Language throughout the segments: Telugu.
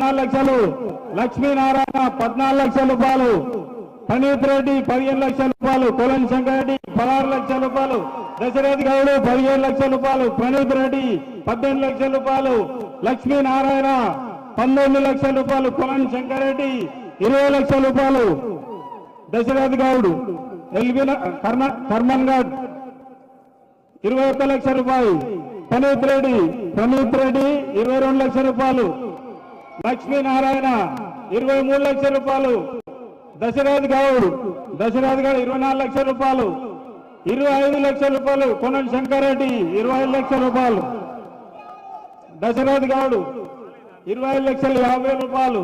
పద్నాలుగు లక్షలు. లక్ష్మీనారాయణ పద్నాలుగు లక్షల రూపాయలు. ప్రణీత్ రెడ్డి పదిహేను లక్షల రూపాయలు. కొలం శంకర్ రెడ్డి పదహారు లక్షల రూపాయలు. దశరథ్ గౌడ్ పదిహేను లక్షల రూపాయలు. ప్రణీత్ రెడ్డి పద్దెనిమిది లక్షల రూపాయలు. లక్ష్మీనారాయణ పంతొమ్మిది లక్షల రూపాయలు. కొలం శంకర్ రెడ్డి ఇరవై లక్షల రూపాయలు. దశరథ్ గౌడ్ ఎల్వి కర్మ కర్మన్ గడ్ ఇరవై ఒక్క లక్ష రూపాయలు. ప్రణీత్ రెడ్డి ప్రణీత్ రెడ్డి ఇరవై రెండు లక్షల రూపాయలు. లక్ష్మీనారాయణ ఇరవై మూడు లక్షల రూపాయలు. దశరథ్ గౌడ్ దశరథ్ గౌడ్ ఇరవై నాలుగు లక్షల రూపాయలు. ఇరవై ఐదు లక్షల రూపాయలు కొనల్ శంకరెడ్డి ఇరవై ఐదు లక్షల రూపాయలు. దశరథ్ గౌడ్ ఇరవై ఐదు లక్షల యాభై రూపాయలు.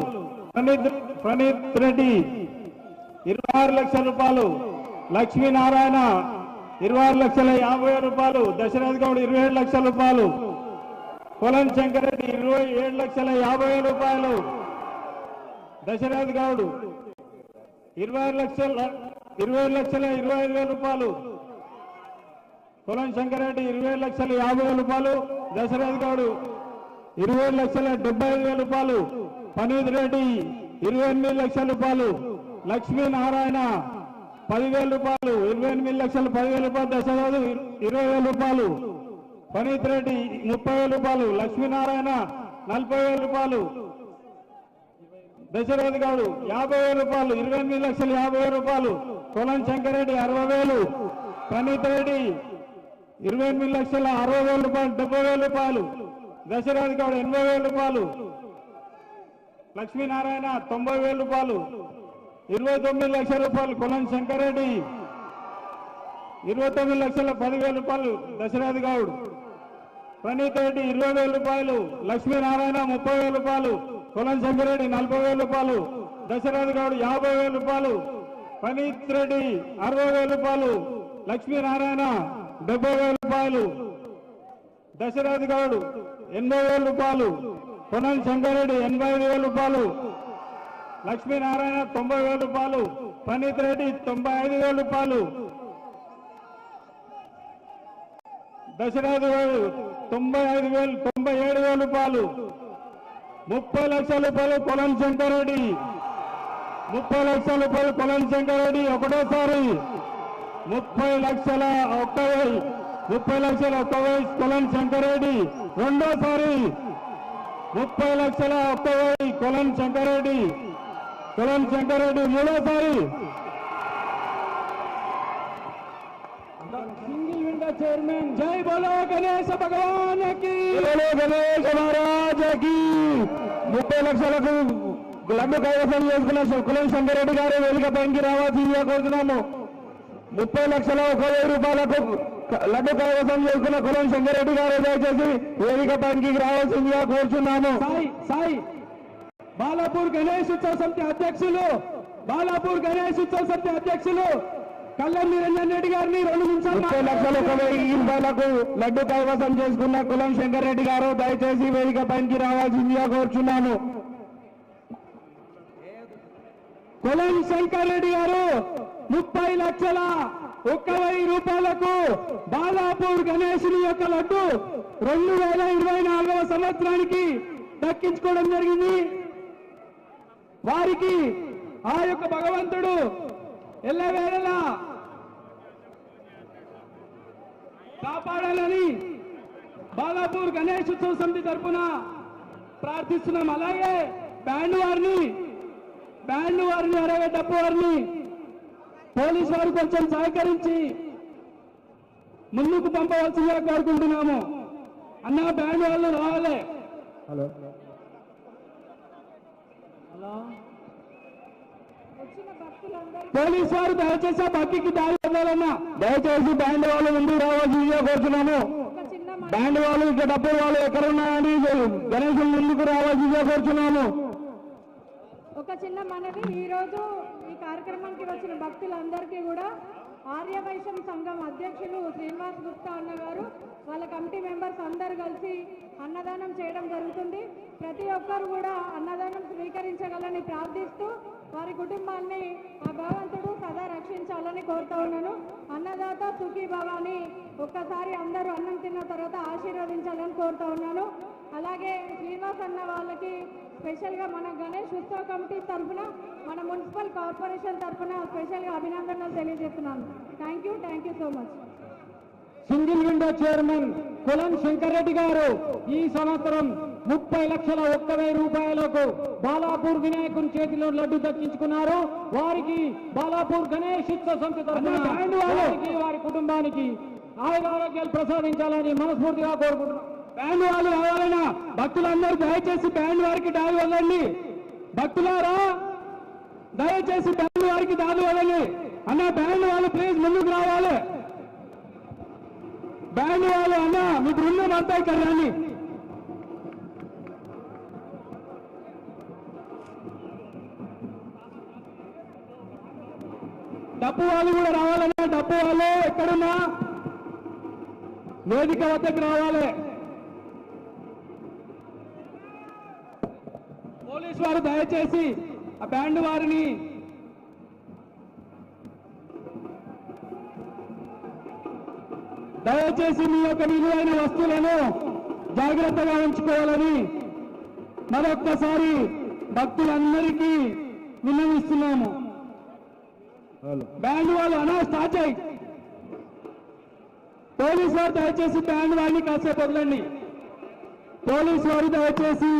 ప్రణీత్ ప్రణీత్ రెడ్డి ఇరవై ఆరు లక్షల రూపాయలు. లక్ష్మీనారాయణ ఇరవై ఆరు లక్షల యాభై రూపాయలు. దశరథ్ గౌడ్ ఇరవై ఏడు లక్షల రూపాయలు. కులం శంకరెడ్డి ఇరవై ఏడు లక్షల యాభై వేల రూపాయలు. దశరథ్ గౌడ్ ఇరవై లక్షల ఇరవై లక్షల ఇరవై ఐదు వేల రూపాయలు. కులం శంకరెడ్డి ఇరవై లక్షల యాభై వేల రూపాయలు. దశరథ్ గౌడ్ ఇరవై లక్షల డెబ్బై ఐదు వేల రూపాయలు. పనీత్ రెడ్డి ఇరవై ఎనిమిది లక్షల రూపాయలు. లక్ష్మీనారాయణ పదివేల రూపాయలు. ఇరవై ఎనిమిది లక్షల పదివేల రూపాయలు. దశరథ్ ఇరవై వేల రూపాయలు. పనీత్ రెడ్డి ముప్పై వేల రూపాయలు లక్ష్మీనారాయణ నలభై వేల రూపాయలు దశరథ్ గౌడ్ యాభై వేల రూపాయలు ఇరవై ఎనిమిది లక్షల యాభై వేల రూపాయలు కొలం శంకరెడ్డి అరవై వేలు పనీత్ రెడ్డి ఇరవై ఎనిమిది లక్షల అరవై వేల రూపాయలు డెబ్బై వేల రూపాయలు దశరథ్ గౌడ్ ఎనభై వేల రూపాయలు లక్ష్మీనారాయణ తొంభై వేల రూపాయలు ఇరవై తొమ్మిది లక్షల రూపాయలు కొలం శంకరెడ్డి ఇరవై తొమ్మిది లక్షల పదివేల రూపాయలు దశరథ్ గౌడ్ ప్రణీత్ రెడ్డి ఇరవై వేల రూపాయలు లక్ష్మీనారాయణ ముప్పై వేల రూపాయలు కులం శంకరెడ్డి నలభై వేల రూపాయలు దశరథ్ గౌడ్ యాభై వేల రూపాయలు ప్రణీత్ రెడ్డి అరవై వేల రూపాయలు లక్ష్మీనారాయణ డెబ్బై వేల రూపాయలు దశరథ్ గౌడ్ ఎనభై వేల రూపాయలు కొనం శంకరెడ్డి ఎనభై ఐదు వేల రూపాయలు లక్ష్మీనారాయణ తొంభై వేల రూపాయలు ప్రణీత్ రెడ్డి తొంభై ఐదు వేల రూపాయలు. దశరథ్ గౌడ్ తొంభై ఐదు వేలు తొంభై ఏడు వేల రూపాయలు. ముప్పై లక్షల రూపాయలు కొలం శంకరెడ్డి. ముప్పై లక్షల రూపాయలు కొలం శంకరెడ్డి ఒకటోసారి. ముప్పై లక్షల ఒక్క ముప్పై లక్షల ఒక్క వయసు కొలం శంకరెడ్డి రెండోసారి. ముప్పై లక్షల ఒక్క వయసు కొలం శంకరెడ్డి. కొలం శంకరెడ్డి మూడోసారి. సింగిల్ విండో చైర్మన్ జై బోలో గణేశ భగవానికి బోలో గణేష్ మహారాజకి ముప్పై లక్షలకు లడ్డు కైవసం చేసుకున్న కులం శంకరెడ్డి గారు వేదిక పైకి రావాల్సిందిగా కోరుతున్నాము ముప్పై లక్షల ఒక వెయ్యి రూపాయలకు క- లడ్డు కైవసం చేసుకున్న కులం శంకరెడ్డి గారు దయచేసి వేదిక పైకి రావాల్సిందిగా కోరుచున్నాము సాయి సాయి బాలాపూర్ గణేష్ ఉత్సవ సమితి అధ్యక్షులు బాలాపూర్ గణేష్ ఉత్సవ సమితి అధ్యక్షులు కళ్యాణ్ నిరంజన్ రెడ్డి గారిని రెండు నిమిషాలు ముప్పై లక్షల రూపాయలకు లడ్డు కైవసం చేసుకున్న కులం శంకరెడ్డి గారు దయచేసి వేదిక పైకి రావాల్సిందిగా కోరుచున్నాను. కులం శంకర్ రెడ్డి గారు ముప్పై లక్షల ఒక్క వెయ్యి రూపాయలకు బాలాపూర్ గణేశుని యొక్క లడ్డు రెండు వేల ఇరవై నాలుగవ సంవత్సరానికి దక్కించుకోవడం జరిగింది. వారికి ఆ యొక్క భగవంతుడు ఎల్లవేళలా కాపాడాలని బాలాపూర్ గణేష్ ఉత్సవ సమితి తరఫున ప్రార్థిస్తున్నాం. అలాగే బ్యాండ్ వారిని బ్యాండ్ వారిని అలాగే డప్పు వారిని పోలీసు వారు కొంచెం సహకరించి ముందుకు పంపవలసిందిగా కోరుకుంటున్నాము. అన్న బ్యాండ్ వాళ్ళు రావాలి. హలో. పోలీసు వారు దయచేసి ఆ బక్కి దారి వదలన్నా దయచేసి బ్యాండ్ వాళ్ళు ముందు రావాల్సిందిగా కోరుతున్నాము. బ్యాండ్ వాళ్ళు ఇక్కడ డబ్బులు వాళ్ళు ఎక్కడ ఉన్నారని గణేశం ముందుకు రావాల్సిందిగా కోరుతున్నాము. ఒక చిన్న మనవి ఈరోజు ఈ కార్యక్రమానికి వచ్చిన భక్తులందరికీ కూడా ఆర్యవైశ్యం సంఘం అధ్యక్షులు శ్రీనివాస్ గుప్తా అన్న గారు వాళ్ళ కమిటీ మెంబర్స్ అందరు కలిసి అన్నదానం చేయడం జరుగుతుంది. ప్రతి ఒక్కరు కూడా అన్నదానం స్వీకరించగలని ప్రార్థిస్తూ వారి కుటుంబాన్ని ఆ భగవంతుడు సదా రక్షించాలని కోరుతా ఉన్నాను. అన్నదాత సుఖీ భవాని ఒక్కసారి అందరూ అన్నం తిన్న తర్వాత ఆశీర్వదించాలని కోరుతా ఉన్నాను. అలాగే శ్రీనివాస్ అన్న వాళ్ళకి స్పెషల్గా మన గణేష్ ఉత్సవ కమిటీ తరఫున మన మున్సిపల్ కార్పొరేషన్ తరఫున స్పెషల్గా అభినందనలు తెలియజేస్తున్నాను. Thank you thank you so much. Single window chairman కులం శంకర్రెడ్డి గారు ఈ సంవత్సరం ముప్పై లక్షల ఒక్క వెయ్యి రూపాయలకు బాలాపూర్ వినాయకుని చేతిలో లడ్డు దక్కించుకున్నారు. వారికి బాలాపూర్ గణేష్ తరఫున వారికి వారి కుటుంబానికి ఆయుర ఆరోగ్యాలు ప్రసాదించాలని మనస్ఫూర్తిగా కోరుకుంటున్నాం. బ్యాండ్ వాళ్ళు రావాలన్నా భక్తులందరూ దయచేసి బ్యాండ్ వారికి దారి వదలండి. భక్తులారా దయచేసి బ్యాండ్ వారికి దారి వదలండి. అన్న బ్యాండ్ వాళ్ళు ప్లీజ్ ముందుకు రావాలి. బ్యాండ్ వాళ్ళు అన్న మీ బృందం అంతా ఇక్కడ రాని డప్పు వాళ్ళు కూడా రావాలన్నా డప్పు వాళ్ళు ఎక్కడున్నా? వేదిక వద్దకు రావాలి. పోలీస్ వారు దయచేసి ఆ బ్యాండ్ వారిని దయచేసి మీ యొక్క విలువైన వస్తువులను జాగ్రత్తగా ఉంచుకోవాలని మరొక్కసారి భక్తులందరికీ విన్నవిస్తున్నాము. బ్యాండ్ వాళ్ళు అనా స్టార్ట్ చేయి. పోలీస్ వారు దయచేసి బ్యాండ్ వారిని కాసేపు వదలండి. పోలీస్ వారు దయచేసి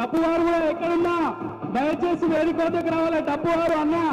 డబ్బు వారు కూడా ఎక్కడున్నా? దయచేసి వేదిక వద్దకు రావాలి. డబ్బు వారు అన్నా.